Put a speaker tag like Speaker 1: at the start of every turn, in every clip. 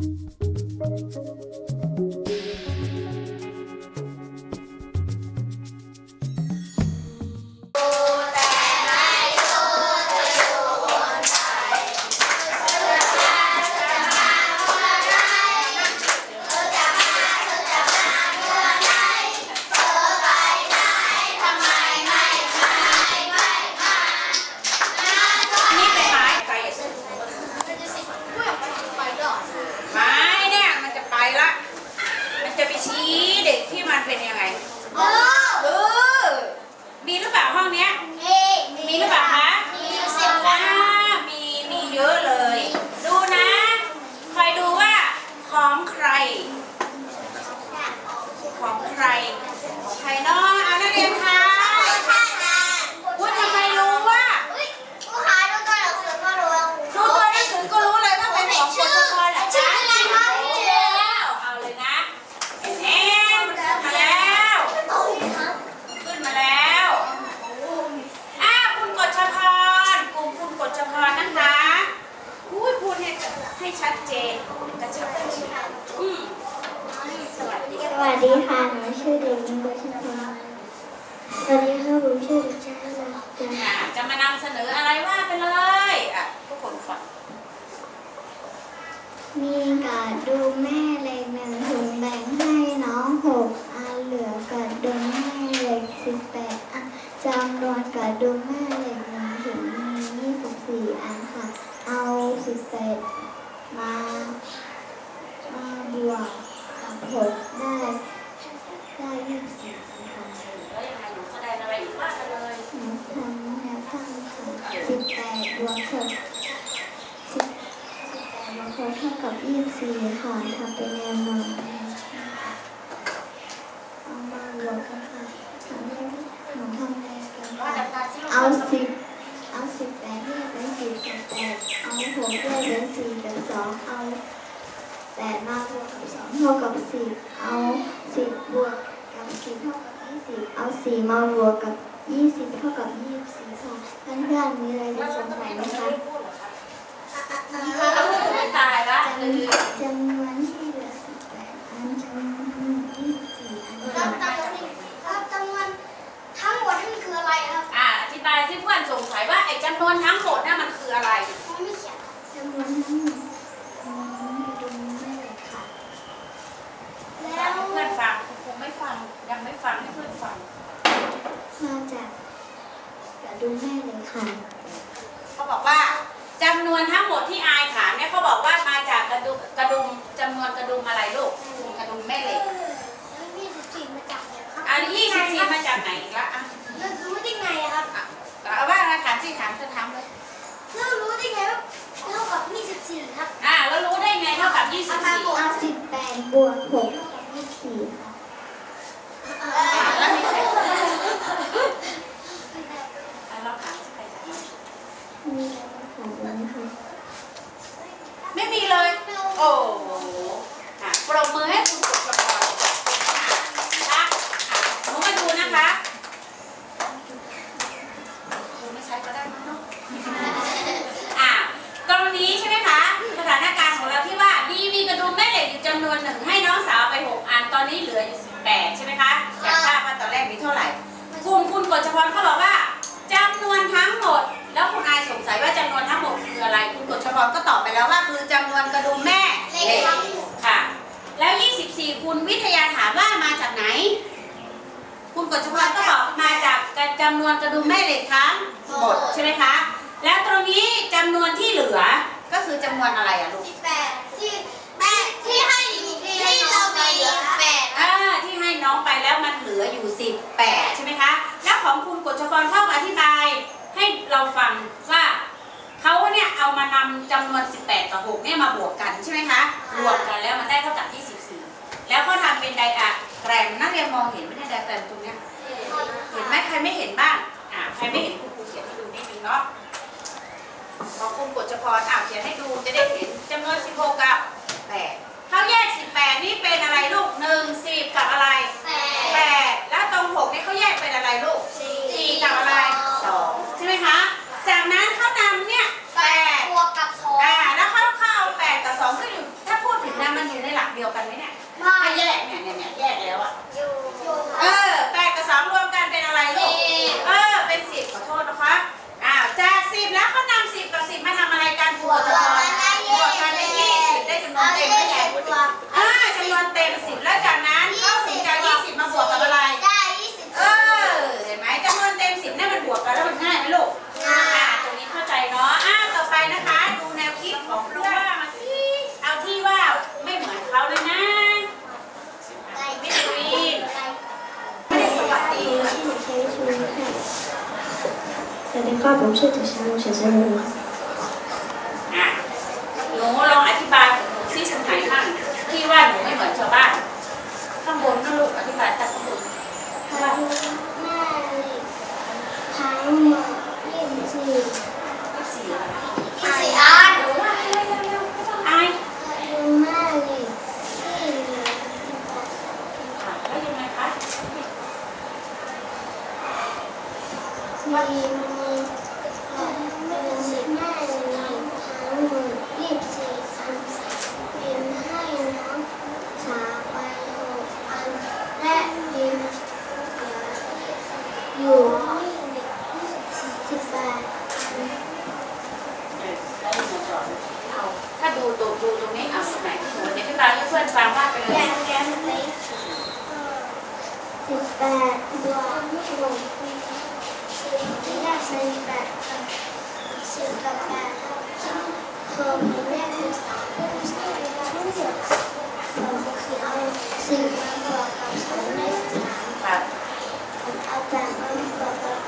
Speaker 1: นี่ จะมานำเส
Speaker 2: นออะ
Speaker 1: ไรว่าไปเลยอะทุกคนฟัง
Speaker 2: มีการ์ดูแม่เล็กหนึ่งถุงแบ่งให้น้องหกอันเหลือการ์ดูแม่เล็กสิบแปดอันจำนวนการ์ดูแม่เล็กหนึ่งถุงมียี่สิบสี่อันค่ะ เอาสิบแปดมามาบวกกับหกได้ได้ยี่สิบสี่ค่ะ
Speaker 1: แล้วยังไงหนูแสดงอะไรอีกว่าไปเลย
Speaker 2: หนูทำแนวข้างค่ะสิบแปดบวก หกสิบแปดบวกหกเท่ากับยี่สิบสี่ค่ะทำเป็นแนวนอนเอามาบวกกันค่ะทำให้หนูทำแนวกัน
Speaker 1: ว่า
Speaker 2: ค่ะเอาสิบเอาสิบแปดนี่เป็นสิบกับแปดเอาหกด้วยเป็นสี่กับสองเอาแปดมาบวกกับสองเท่ากับสิบเอาสิบบวกกับสิบเท่ากับยี่สิบเอาสี่มาบวกกับ ยี่สิบเท่ากับยี่สิบสี่ค่ะเพื่อนๆมีอะไรจะสงสัยไหมคะ
Speaker 1: ตายละ
Speaker 2: จำนวนที่เหลือสิบแปดอันจำนวนยี่สิบสี่อันค่ะ
Speaker 3: ทั้งหมดนี่นคืออะไรครับ
Speaker 1: อ่าอธิบายสิเพื่อนสงสัยว่าไอ้จำนวนทั้งหมดน่ะมันคืออะไร
Speaker 3: ไม่เขียน
Speaker 2: จำนวนทั้งหมดอืมไปดูแม่เลยค่ะ
Speaker 3: แล้ว
Speaker 1: เพื่อนฟังครูไม่ฟังยังไม่ฟังให้เพื่อนฟัง
Speaker 2: ดุมแม่เลยค่ะ
Speaker 1: เขาบอกว่าจำนวนทั้งหมดที่อายถามเนี่ยเขาบอกว่ามาจากกระดุมกระดุมจำนวนกระดุมอะไรลูกกระดุมแม่เหล็ก
Speaker 3: แล้วพี่สิบสี่มาจากไหนครับ
Speaker 1: อันนี้ยี่สิบสี่มาจากไหนอีกละอะ
Speaker 3: แล้วรู้ได้ไงอะครับ
Speaker 1: อะเอาว่าอะไรถามสิถามจะถามเลย
Speaker 3: แล้วรู้ได้ไงว่าเท่ากับยี่สิบสี่ครับ
Speaker 1: อ่าแล้วรู้ได้ไงเท่ากับยี่สิบสี่
Speaker 2: เอาสิบแปดบวกหกเท่ากับยี่สิบสี่ค่ะ
Speaker 1: แล้วมีใครอะเราถามสิใครจะ
Speaker 2: มีอะไรจะถามไหมคะ
Speaker 1: ไม่มีเลย โอ้โหอะปรบมือให้คุณสุภพรอะอะหนูมาดูนะคะครูไม่ใช้ก็ได้มั้งเนาะ อะตรงนี้ใช่ไหมคะ สถานการณ์ของเราที่ว่าดีมีกระดุมแม่เหล็กอยู่จำนวนหนึ่งให้น้องสาวไปหกอัน ตอนนี้เหลืออยู่สิบแปดใช่ไหมคะอยากทราบว่าตอนแรกมีเท่าไหร่ กลุ่มคุณกฎชพรเขาบอกว่าจำนวนทั้งหมด แล้วคุณอายสงสัยว่าจำนวนทั้งหมดคืออะไร คุณกฎชพรก็ตอบไปแล้วว่าคือจำนวนกระดุมแม่เหล็กค่ะ แล้ว 24 คุณวิทยาถามว่ามาจากไหน คุณกฎชพรก็บอกมาจากจำนวนกระดุมแม่เหล็กทั้งหมดใช่ไหมคะ แล้วตรงนี้จำนวนที่เหลือก็คือจำนวนอะไรอะลูก
Speaker 3: สิบแปดที่แปดที่ให้ที่เราไปแปด
Speaker 1: อ่าที่ให้น้องไปแล้วมันเหลืออยู่ 18 ใช่ไหมคะ แล้วของคุณกฎชกรเข้ามาอธิบาย ให้ เราฟังว่าเขาเนี่ยเอามานำจำนวน 18 กับ 6 เนี่ยมาบวกกันใช่ไหมคะบวกกันแล้วมันได้เท่ากับ24 แล้วก็ทำเป็นไดอะแกรมนักเรียนมองเห็นไหมเนี่ยไดอะแกรมตรงเนี้ยเห็นไหมใครไม่เห็นบ้างอ่าใครไม่เห็นคุณครูเขียนให้ดูนิดนึงเนาะของคุณกฎชพรอ่าเขียนให้ดูจะได้เห็นจำนวน 16 กับ 8เขาแยก 18 นี่เป็นอะไรลูก 1 10 กับอะไร
Speaker 3: แปด
Speaker 1: 8แล้วตรง 6 นี่เขาแยกเป็นอะไรลูก
Speaker 3: สี่
Speaker 1: 4กับอะไร 2 ใช่ไหมคะ จากนั้นเขานำเนี่ย8
Speaker 3: บวกกับสอง
Speaker 1: อ่าแล้วเขาเข้าเอา8กับ2ซึ่งอยู่ถ้าพูดถึง
Speaker 3: ครับผมชื่อเด็กชายโมเชสมูครับ
Speaker 1: อะหนูลองอธิบายซิตรงไหนบ้างที่ ว่าหนูไม่เหมือนชาวบ้านข้างบนนะลูกอธิบายแต่ข้างบน
Speaker 3: กระดุมแม่เหล็กทั้งหมดยี่สิบสี่
Speaker 1: สี่อะไร
Speaker 4: อีสี่อัน
Speaker 1: หนูว่าเร็วๆเร็วๆไม่ต้องอาย
Speaker 3: กระดุมแม่เหล็กที่เหลือ
Speaker 1: ค่ะแล้วยังไงคะ
Speaker 3: มีมีกระดุมแม่เหล็กทั้งหมดยี่สิบสี่อันพิมพ์ให้น้องสาวไปหกอันและพิมพ์เหลืออยู่สิบแปดอัน
Speaker 1: เออแล้วยังไงต่อเอาถ้า ดูดูตรงนี้เอาตรงไหนที่หนูอธิบาให้เพื่อนฟังว่าไปเลย
Speaker 3: สิบแปดบวกหกสิบที่ได้สิบแปดสิบกับแปดเพิ่มเป็นสิบสามทั้งหมดเอาสิบมาบวกกับสามได้สิบสาม
Speaker 1: ครับ
Speaker 3: เอาแปดมาบวกกับ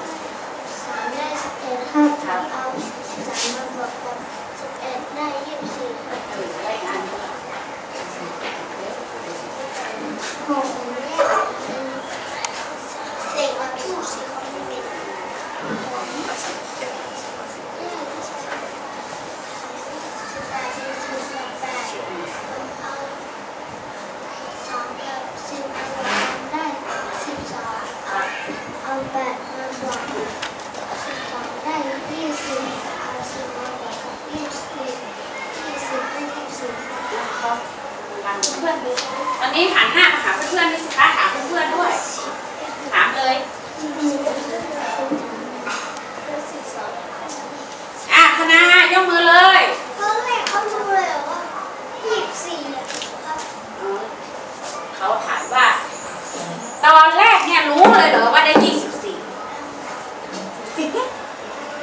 Speaker 3: สามได้สิบเอ็ดครับเอาสามมาบวกกับ ได้ยี่สิบสี่ครับ
Speaker 1: เออได้งาน
Speaker 3: หกเลขเด็กมาพูดสิเขาไม่เป็น สองกับสิบได้สิบสองเอาแปดมาบวกสิบสองได้ยี่สิบเอาสิบมาบวกกับยี่สิบยี่สิบได้ยี่สิบ
Speaker 1: เขาถามเพื่อนๆดูตอนนี้หันหน้ามาหาเพื่อนๆด้วยสิคะถามเพื่อนๆด้วย ถามเลย อะคณะยกมือเลย
Speaker 3: เขาแม่เขาดูเลยว่ายี่สิบสี่ครับ
Speaker 1: เขาถามว่า ตอนแรกเนี่ยรู้เลยเหรอว่าได้ 24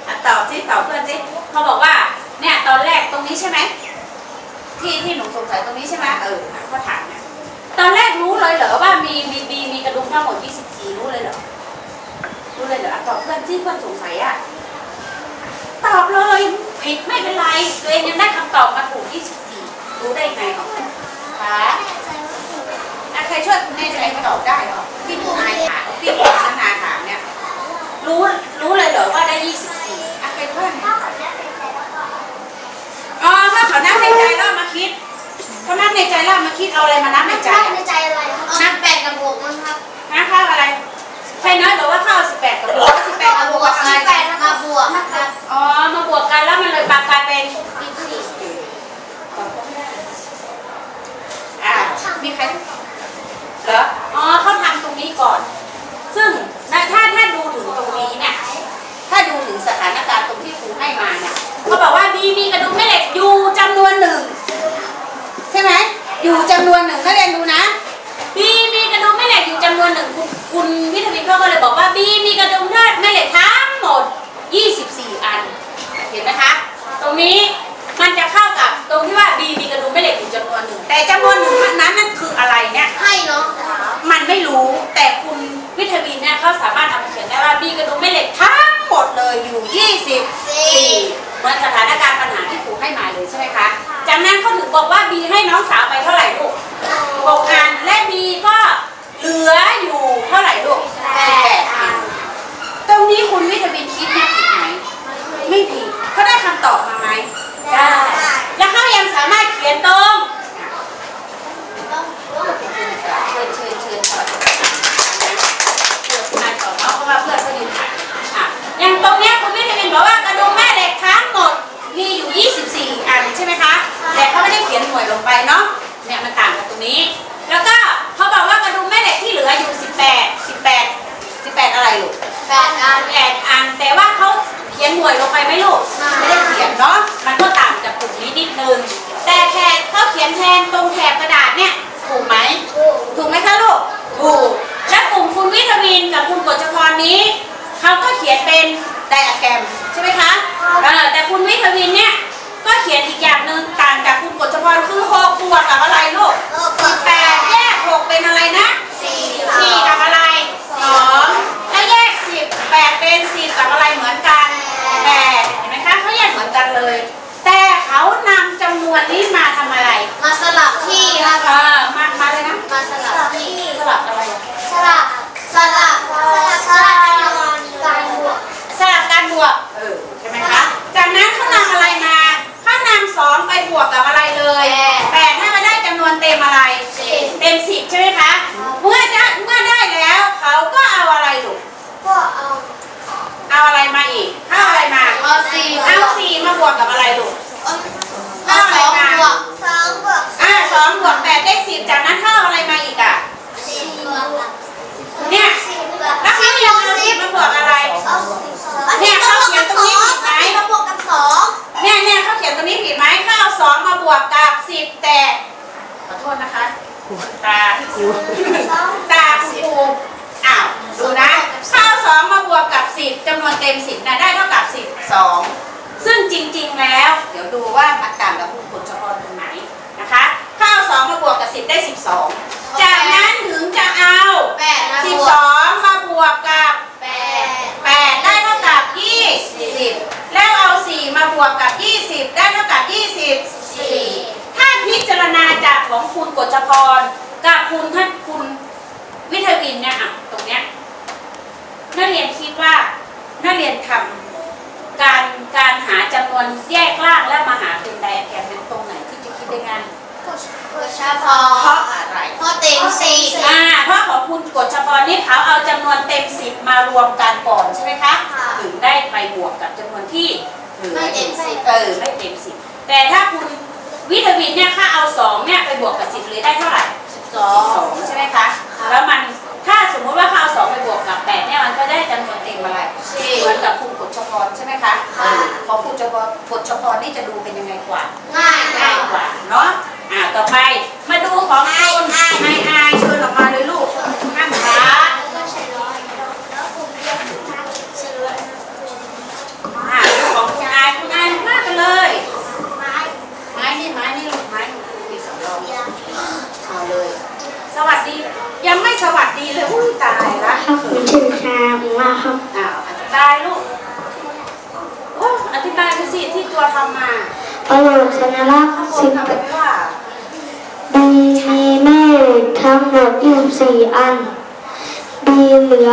Speaker 1: อะตอบสิตอบเพื่อนสิเขาบอกว่า เนี่ยตอนแรกตรงนี้ใช่ไหมที่ที่หนูสงสัยตรงนี้ใช่ไหมเออเขาถามเนี่ยตอนแรกรู้เลยเหรอว่า มีมีมีมีกระดุมทั้งหมด 24 รู้เลยเหรอ รู้เลยเหรออะตอบเพื่อนที่เพื่อนสงสัยอะ ตอบเลย ผิดไม่เป็นไร ตัวเองยังได้คำตอบมาถูก 24 รู้ได้ไงออกคะอะใครช่วยคุณแม่ใจตอบได้เหรอที่คุณนายถามที่คุณธนาถามเนี่ย รู้รู้เลยเหรอว่าได้ 24อะใครช่วยหน่อยอ๋อถ้าเขานับในใจแล้วมาคิด เขานับในใจแล้วมาคิดเอาอะไรมานับในใจ
Speaker 3: ในใจอะไรครับ
Speaker 4: นับแปดกับหกมั้งครับ
Speaker 1: รู้
Speaker 4: แต่
Speaker 1: คุณวิทวินเนี่ยเขาสามารถเอามาเขียนได้ว่ามีกระดุมแม่เหล็กทั้งหมดเลยอยู่ 24เหมือนสถานการณ์ปัญหาที่ครูให้มาเลยใช่ไหมคะจากนั้นเขาถึงบอกว่าบีให้น้องสาวไปเท่าไหร่ลูกหกอันและบีก็เหลืออยู่เท่าไหร่ลูกแปดอันตรงนี้คุณวิทวินคิดเนี่ยผิดไหมไม่ผิดเขาได้คำตอบมาไหมได้แล้วเขายังสามารถเขียนตรงเชิญเชิญเชิญต่อเชิญนายต่อเนาะเพราะ ว่าเพื่อนสนถ่ายอะอย่างตรงเนี้ยคุณวิทวินบอกว่ากระดุมแม่เหล็กทั้งหมดมีอยู่ 24 อันใช่ไหมคะ แต่เขาไม่ได้เขียนหน่วยลงไปเนาะ มาสลับที่นะ
Speaker 4: คะอ่า
Speaker 1: มามาเลยนะ มาสลับที่สลับอะไรสลับสลับสลับสลับการบวกสลับการบวกเออใช่ไหมคะ จากนั้นเขานำอะไรมาเขานำ
Speaker 4: ส
Speaker 1: องไปบวกกับอะไรเลยแปดให้มาได้จำนวนเต็มอะไร เต็มสิบใช่ไหมคะ เมื่อได้เมื่อได้แล้วเขาก็เอาอะไรลูก
Speaker 3: ก็เอา
Speaker 1: เอาอะไรมาอีกเอาอะไรมา
Speaker 3: เอาสี่
Speaker 1: เอาสี่มา
Speaker 3: บวก
Speaker 1: กับอะไรลูก
Speaker 3: เนี่
Speaker 1: ยเนี่ยเขาเขียนตรงนี้ผิดไหมเขาเอาสองมาบวกกับสิบแต่ขอโทษนะคะตาตาคุณครูอ้าวดูนะข้าวสองมาบวกกับสิบจำนวนเต็มสิบนะได้เท่ากับสิบสองซึ่งจริง ๆ แล้ว เดี๋ยวดูว่ามันต่างกับคุณกฎเฉพาะตรงไหนนะคะข้าวสองมาบวกกับสิบได้สิบสองจากนั้นถึงจะเอา
Speaker 3: แปดมา
Speaker 1: สิ
Speaker 3: บบว
Speaker 1: ส
Speaker 3: ก
Speaker 1: องมาบวกกับ
Speaker 3: แปด
Speaker 1: แปดได้เท่ากับยี่สิบ แล้วเอาสี่มาบวกกับยี่สิบได้เท่ากับยี่สิบ
Speaker 3: สี่
Speaker 1: ถ้าพิจารณาจากของคุณกฎจพรกับคุณท่านคุณวิทยวินเนี่ยอะตรงเนี้ยนักเรียนคิดว่านักเรียนทำการการหาจำนวนแยกล่างแล้วมาหาเป็นไดอะแกรมเป็นตรงไหนที่จะคิดได้ง่าย
Speaker 3: ก็เฉพา
Speaker 1: เพราะ อะไร
Speaker 3: เพราะเต็มสี่
Speaker 1: อ่าเพราะของคุณกฎจพรนี่เขาเอาจำนวนเต็มสิบมารวมกันก่อนใช่ไหมคะถึงได้ไปบวกกับจำนวนที่เหลือ
Speaker 3: ไม่เต็มสิบ
Speaker 1: เออไม่เต็มสิบแต่ถ้าคุณวิทวินเนี่ยถ้าเอาสองเนี่ยไปบวกกับสิบเลยได้เท่าไหร่
Speaker 3: สิบส
Speaker 1: ส
Speaker 3: อ
Speaker 1: องงใช่ไหมคะแล้วมันถ้าสมมุติว่าเขาเอาสองไปบวกกับแปดเนี่ยมันก็ได้จำนวนเต็มอะไร
Speaker 3: สี่
Speaker 1: เหมือนกับคุณกฎชพรใช่ไหมคะ
Speaker 3: ค่ะ
Speaker 1: เออพอคุณกฎกฎชพรนี่จะดูเป็นยังไงกว่า
Speaker 3: ง่าย
Speaker 1: ง่ายกว่าเนาะอ่าต่อไป มาดูของคุณไอไอเชิญออกมาเลยลูกห้ามช้าอ่าดูของคุณไอคุณไอมากันเลย ไม้นี่ไม้นี่ลูกไม้มีสำรองเอาเลย สวัสดี ยังไม่สวัสดีเลยอุ้ยตายละ
Speaker 2: ครับผมชื่อชาผมว่าครับ
Speaker 1: อ้าวอธิบายลูกโอ้อธิบายดูสิที่ตัวทำมา
Speaker 2: ประโยคสัญลักษณ์
Speaker 1: ข้าง
Speaker 2: งหมด24อันบีเหลือ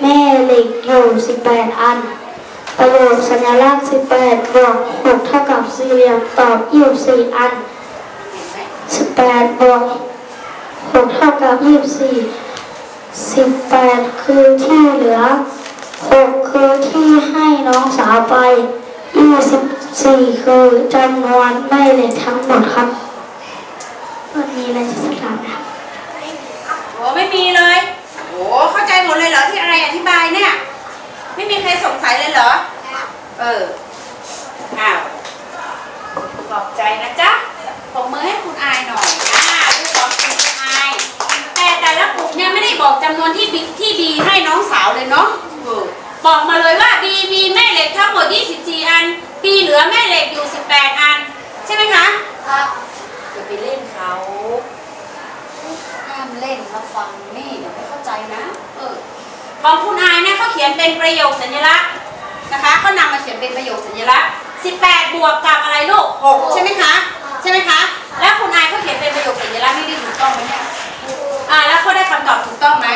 Speaker 2: แม่เหล็กอยู่18อัน ประโยคสัญลักษณ์18บแปดบวก6เท่ากับสี่เหลี่ยมตอบ24อัน
Speaker 1: เห็นไหม
Speaker 2: 18บวก6เท่ากับ24 18คือที่เหลือ6คือที่ให้น้องสาวไป24คือจำนวนแม่เหล็กทั้งหมดครับวันนี้เราจะสลับนะครับ
Speaker 1: ไม่มีเลย โอ้เข้าใจหมดเลยเหรอที่อะไรอธิบายเนี่ย ไม่มีใครสงสัยเลยเหรอ เออ อ้าวขอบใจนะจ๊ะปรบมือให้คุณอายหน่อยอ่าดูของคุณอาย แต่แต่ละกลุ่มเนี่ยไม่ได้บอกจำนวนที่บีที่บีให้น้องสาวเลยเนาะเออบอกมาเลยว่าบีมีแม่เหล็กทั้งหมด 24 อันบีเหลือแม่เหล็กอยู่ 18 อัน ใช่ไหมคะ
Speaker 3: ครับ
Speaker 1: อย่าไปเล่นเขาห้าม เล่นมาฟังนี่เดี๋ยวไม่เข้าใจนะเออของคุณอายเนี่ยเขาเขียนเป็นประโยคสัญลักษณ์นะคะเขานำมาเขียนเป็นประโยคสัญลักษณ์ 18 บวกกับอะไรลูก6ใช่ไหมคะใช่ไหมคะ แล้วคุณอายเขาเขียนเป็นประโยคสัญลักษณ์นี่ได้ถูกต้องไหมเนี่ยอ่าแล้วเขาได้คำตอบถูกต้องไหม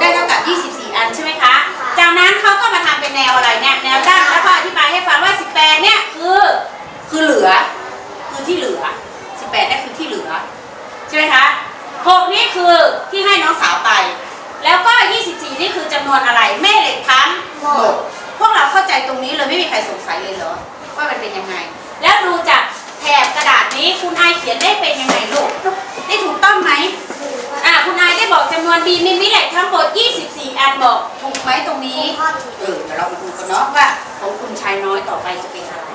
Speaker 1: ได้เท่ากับ 24 อันใช่ไหมคะ จากนั้นเขาก็มาทำเป็นแนวอะไรเนี่ยแนวด้านแล้วก็อธิบายให้ฟังว่า 18 เนี่ยคือคือเหลือ คือที่เหลือ 18เนี่ยคือที่เหลือใช่ไหมคะ 6 นี่คือที่ให้น้องสาวไป แล้วก็ 24 นี่คือจำนวนอะไร แม่เหล็กทั้งหมดพวกเราเข้าใจตรงนี้เลยไม่มีใครสงสัยเลยเหรอว่ามันเป็นยังไง แล้วดูจากแถบกระดาษนี้คุณอายเขียนได้เป็นยังไงลูกได้ถูกต้องไหมอ่าคุณอายได้บอกจำนวนบีมีมิเหล็กทั้งหมด 24 อันบอกถูกไหมตรงนี้เออเดี๋ยวเรามาดูกันเนาะว่าของคุณชายน้อยต่อไปจะเป็นอะไร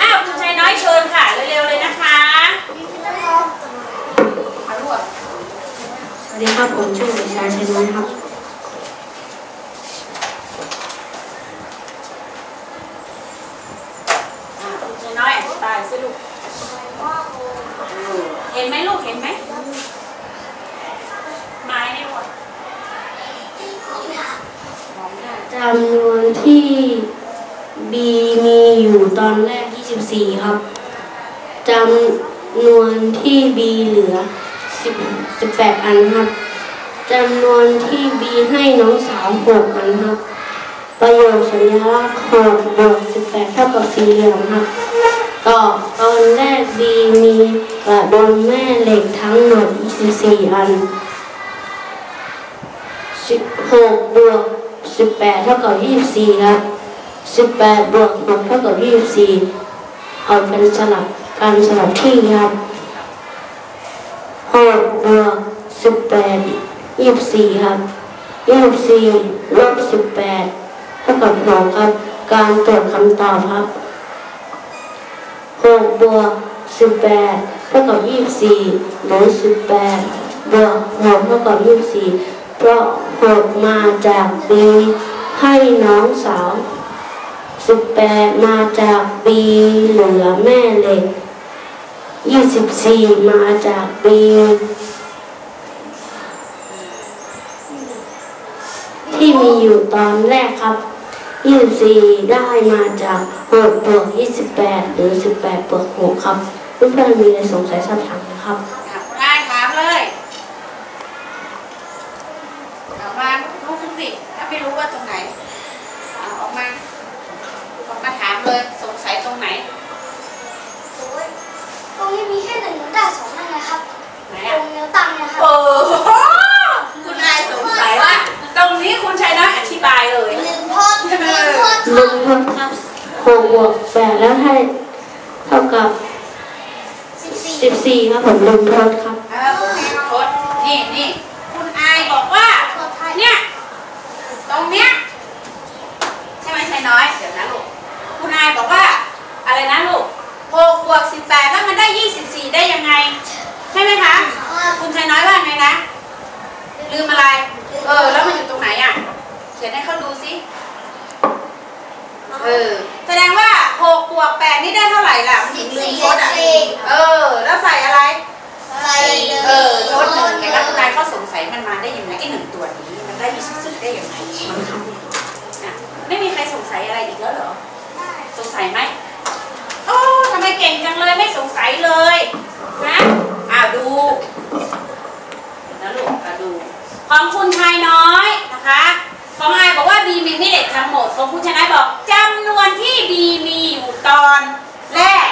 Speaker 1: อ้าวคุณชายน้อยเชิญค่ะเร็วๆเลยนะคะมาลวก
Speaker 2: สวัสดีครับผมชื่อเด็กชายชัยน้อยครับ
Speaker 1: อ่าคุณชายน้อยอธิบายสิลูกเออเห็นไหมลูกเห็นไหมไม้ในหมดมองได้
Speaker 2: จำนวนที่ B มีอยู่ตอนแรก 24 ครับจำนวนที่ B เหลือ 10 18 อันครับจำนวนที่ B ให้น้องสาว6อันครับ ประโยคสัญลักษณ์6บวก18 เท่ากับสี่เหลี่ยมครับ
Speaker 5: ต่อตอนแรกบีมีกระดมแม่เหล็กทั้งหมด24 อัน 16 บวก 18 เท่ากับ 24 ครับ 18 บวก6เท่ากับ 24 เอาเป็นสลับการสลับที่ครับ หกบวกสิบแปดยี่สิบสี่ครับยี่สิบสี่ลบสิบแปดเท่ากับสองครับ การตรวจคำตอบครับหกบวกสิบแปดเท่ากับยี่สิบสี่ลบสิบแปดบวกหกเท่ากับยี่สิบสี่เพราะหกมาจากบีให้น้องสาวสิบแปดมาจากบีเหลือแม่เหล็ก ยี่สิบสี่มาจากปีที่มีอยู่ตอนแรกครับยี่สิบสี่ได้มาจากหกเปอวกยี่สิบแปดหรือสิบแปดเปอวกหกครับเพื่อนมีอะไรสงสัยสอบถามนะครับ
Speaker 1: อะคุณอายถามเลยถามมารู้ขึ้นสิ ถ้าไม่รู้ว่าตรงไหนเอาออกมา ออกมาถามเลย สงสัยตรงไหน
Speaker 3: โอ้ย ตรงนี้มีแค่หนึ่งนิ้วแต่สองนั่นไงครับ
Speaker 1: ไหน
Speaker 3: ตร
Speaker 1: อะ
Speaker 3: งนิ้วตั้งเนี่ยครับ
Speaker 1: โอ้โหคุณอายสงสัยว่า ตรงนี้คุณชัยน้อยอธิบายเลย
Speaker 3: ลืมโทษลืมโทษ
Speaker 5: ลงทดครับ6บวก8แล้วให้เท่ากับ
Speaker 3: สิบสี่
Speaker 5: 14ครับผมลงทดครับ
Speaker 1: เออคุณอายทดนี่นี่คุณอายบอกว่า
Speaker 3: โทษไทย
Speaker 1: เนี่ย ตรงเนี้ยใช่ไหมชัยน้อย เดี๋ยวนะลูก คุณอายบอกว่า อะไรนะลูก หกบวกสิบแปดแล้วมันได้ยี่สิบสี่ได้ยังไง ใช่ไหมคะ คุณชัยน้อยว่าไงนะ ลืมอะไร เออ แล้วมันอยู่ตรงไหนอะ เขียนให้เขาดูสิ เออ แสดงว่าหกบวกแปดนี่ได้เท่าไหร่ล่ะมันถึงลืมทดอะเออ แล้วใส่อะไร
Speaker 3: อะไร
Speaker 1: เออทดหนึ่งไงแล้วคุณนายเขาสงสัยมันมาได้ยังไงไอ้หนึ่งตัวนี้ มันได้ยี่สิบสี่ได้ยังไงอะไม่มีใครสงสัยอะไรอีกแล้วเหรอ สงสัยไหมโอ้ทำไมเก่งจังเลยไม่สงสัยเลยนะอ้าวดูนะลูกอะดู ของคุณชายน้อยนะคะของอายบอกว่าบีมีไม่เด็กทั้งหมดของคุณชายน้อยบอกจำนวนที่บีมีอยู่ตอนแรก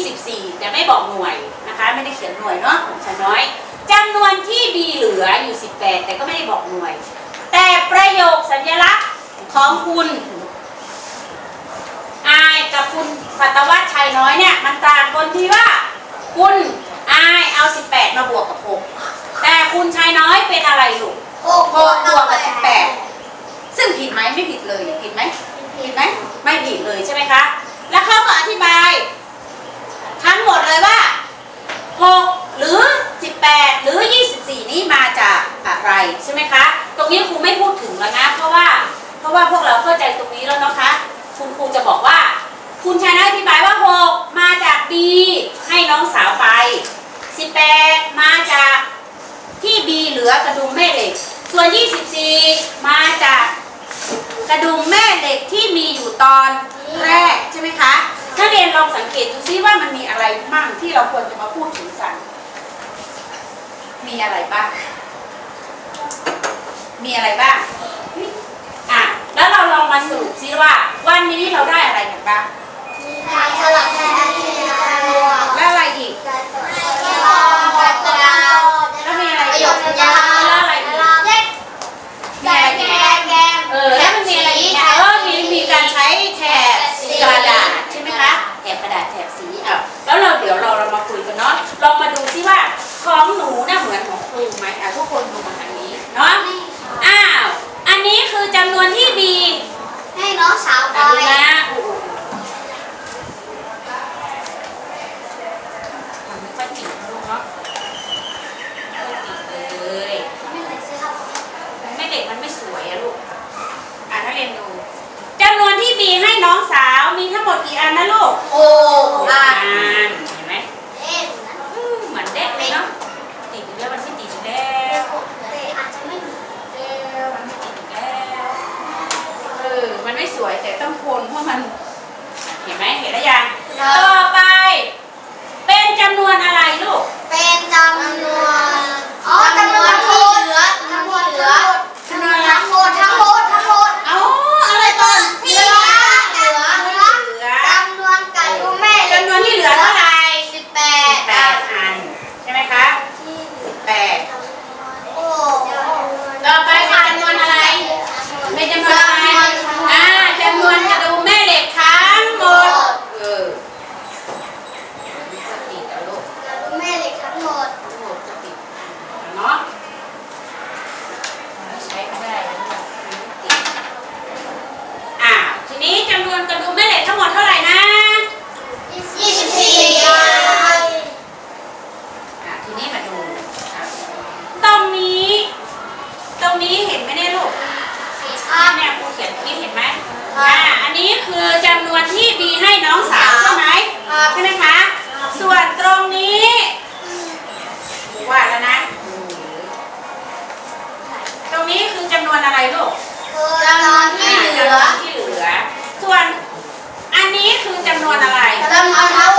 Speaker 1: 24 แต่ไม่บอกหน่วยนะคะ ไม่ได้เขียนหน่วยเนาะของชายน้อยจำนวนที่บีเหลืออยู่ 18 แต่ก็ไม่ได้บอกหน่วย แต่ประโยคสัญลักษณ์ของคุณ กับคุณสัตวัชชัยน้อยเนี่ยมันต่างกันที่ว่า คุณอายเอา 18 มาบวกกับ 6 แต่คุณชายน้อยเป็นอะไรลูก
Speaker 3: หก
Speaker 1: 6บวกกับ 18 ซึ่งผิดไหมไม่ผิดเลยผิดไหมผิดไหมไม่ผิดเลยใช่ไหมคะ แล้วเขาก็อธิบาย ทั้งหมดเลยว่า 6 หรือ 18 หรือ 24 นี้มาจากอะไรใช่ไหมคะ ตรงนี้ครูไม่พูดถึงแล้วนะ เพราะว่า เพราะว่าพวกเราเข้าใจตรงนี้แล้วนะคะ คุณครูจะบอกว่า คุณชายน้อยอธิบายว่า 6 มาจาก B ให้น้องสาวไป 18 มาจากที่ B เหลือกระดุมแม่เหล็ก ส่วน 24 มาจากกระดุมแม่เหล็กที่มีอยู่ตอนแรกใช่ไหมคะถ้าเรียนลองสังเกตดูซิว่ามันมีอะไรบ้างที่เราควรจะมาพูดถึงกัน มีอะไรบ้าง มีอะไรบ้างอะแล้วเราลองมาสรุปซิว่า วันนี้เราได้อะไรกันบ้าง
Speaker 3: สลับแทนที่การรวม
Speaker 1: แล้วอะไรอีกแล้วมีอะไร
Speaker 3: ประโยคสัญลักษณ์
Speaker 1: แล้วอะไรอีก
Speaker 3: แยก
Speaker 1: มีอะไรอีก
Speaker 3: แกม
Speaker 1: เออแล้วมันมีอะไรอีกเออมีมีการใช้แถบกระดาษใช่ไหมคะแถบกระดาษแถบสีอะแล้วเราเดี๋ยวเราเรามาคุยกันเนาะลองมาดูซิว่าของหนูน่ะเหมือนของครูไหมอะทุกคนดูมาทางนี้เนาะีนี้มาดูตรงนี้ ตรงนี้เห็นไหมเนี่ยลู
Speaker 3: กเนี่ยครูเขียน
Speaker 1: ตรงนี้เห็นไหมอ่าอันนี้คือจำนวนที่บีให้น้องสา
Speaker 3: วใช่ไหมใช่
Speaker 1: ไหมคะ ส่วนตรงนี้ว่าแล้วนะ ตรงนี้คือจำนวนอะไรลูกจำนวนที่เหลือ ส่วนอันนี้
Speaker 3: คือจำน
Speaker 1: วน
Speaker 3: อะ
Speaker 1: ไรจำนวนเท่า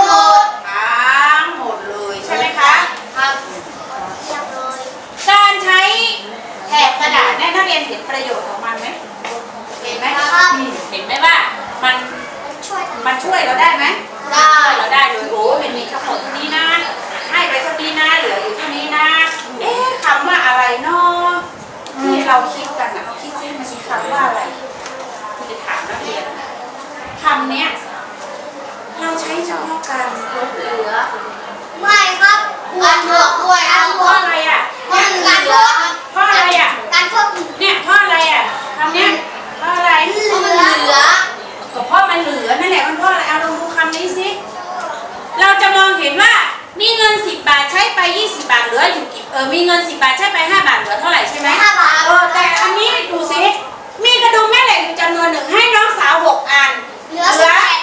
Speaker 1: เรียนเห็นประโยชน์ของมันไหมเห็
Speaker 3: นไหมเห็นไหม
Speaker 1: ว่ามันช่วยมันช่วยเราได้ไหมได้เราได้เลยโอ้มันมีทั้งหมดเท่านี้นะให้ไปเท่านี้นะเหลือ
Speaker 3: อยู่เท่านี้นะเอ๊ะคำว่าอะไรเนาะที่เราคิดกันนะเราคิดใช่ไหมีคำ
Speaker 1: ว่าอะไร
Speaker 3: คุณจะถามนัก
Speaker 1: เรียน
Speaker 3: คำเนี้ยเราใช้
Speaker 1: เฉพาะการลบเหลือ
Speaker 3: ไม่ครับบวกบวกด้วยบวก
Speaker 1: อะไรอะ
Speaker 3: มันเหลื
Speaker 1: อ พราะอะไรอะ
Speaker 3: การเพิ่ม
Speaker 1: เนี่ยเพราะอะไรอะคำเนี้ยเพราะอะไร
Speaker 3: เพราะมันเหลือ
Speaker 1: ก็เพราะมันเหลือนั่นแหละมันเพราะอะไรเอาลองดูคำนี้สิเราจะมองเห็นว่ามีเงิน 10 บาทใช้ไป 20 บาทเหลืออยู่กี่เออมีเงิน 10 บาทใช้ไป 5 บาทเหลือเท่าไหร่ใช่ไหม
Speaker 3: ห้าบาท
Speaker 1: เออแต่อันนี้ดูสิมีกระดุมแม่เหล็กอยู่จำนวนหนึ่งให้น้องสาวหกอัน
Speaker 3: เหลือสิบแปด